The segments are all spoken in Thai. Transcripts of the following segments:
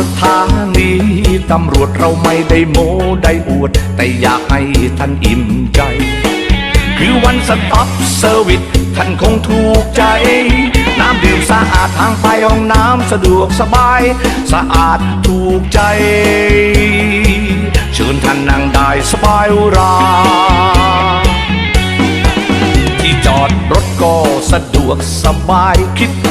สถานีตำรวจเราไม่ได้โมได้อวด แต่อยากให้ท่านอิ่มใจ คือวันสต็อปเซอร์วิสท่านคงถูกใจ น้ำดื่มสะอาดทางไปห้องน้ำสะดวกสบาย สะอาดถูกใจ เชิญท่านนั่งได้สบายราที่จอดรถก็สะดวกสบายคิด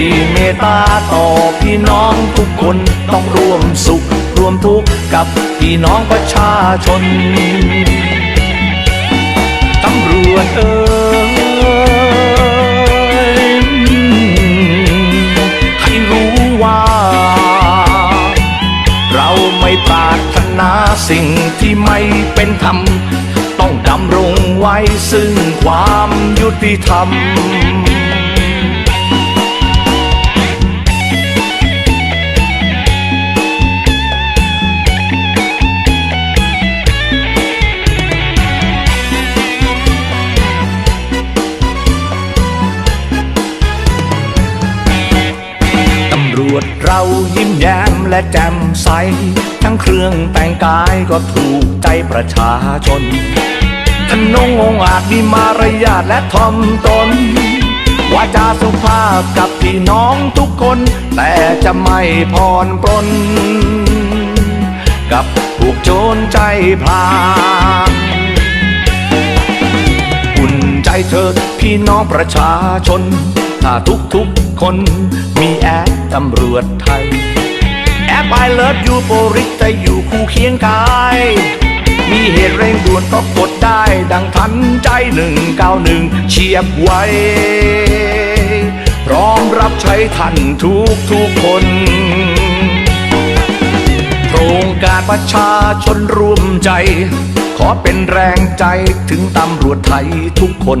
ีเมตตาต่อพี่น้องทุกคนต้องร่วมสุขร่วมทุกข์กับพี่น้องประชาชนตำรวจเอ่ยให้รู้ว่า เราไม่ปรารถนาสิ่งที่ไม่เป็นธรรม ต้องดำรงไว้ซึ่งความยุติธรรม เรายิ้มแย้มและแจ่มใส ทั้งเครื่องแต่งกายก็ถูกใจประชาชนทนงองอาจมีมารยาทและทอมตนวาจาสุภาพกับพี่น้องทุกคน แต่จะไม่พรปรนกับพวกโจรใจพลานอุ่นใจเธอพี่น้องประชาชน ถ้าทุกทุกๆคนมีแอปตำรวจไทย แอปไอเลิฟยูโปริจะอยู่คู่เคียงกายมีเหตุเร่งด่วนก็กดได้ดังทันใจหนึ่งเก้าหนึ่งเฉียบไวพร้อมรับใช้ท่านทุกทุกๆคนโครงการประชาชนร่วมใจ ขอเป็นแรงใจถึงตำรวจไทยทุกคน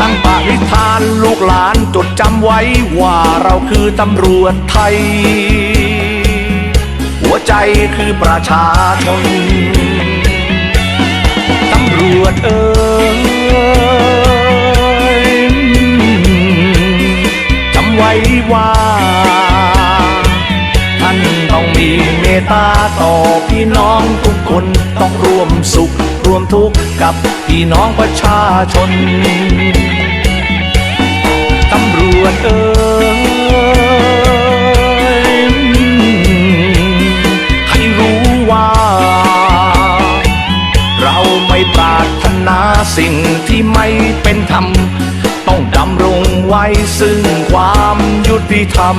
ตั้งปณิธานลูกหลานจดจำไว้ว่าเราคือตำรวจไทย หัวใจคือประชาชนตำรวจเอ่ยจำไว้ว่า ต่อพี่น้องทุกคนต้องร่วมสุขร่วมทุกข์กับพี่น้องประชาชนตำรวจเอ่ยให้รู้ว่า เราไม่ปรารถนาสิ่งที่ไม่เป็นธรรม ต้องดำรงไว้ซึ่งความยุติธรรม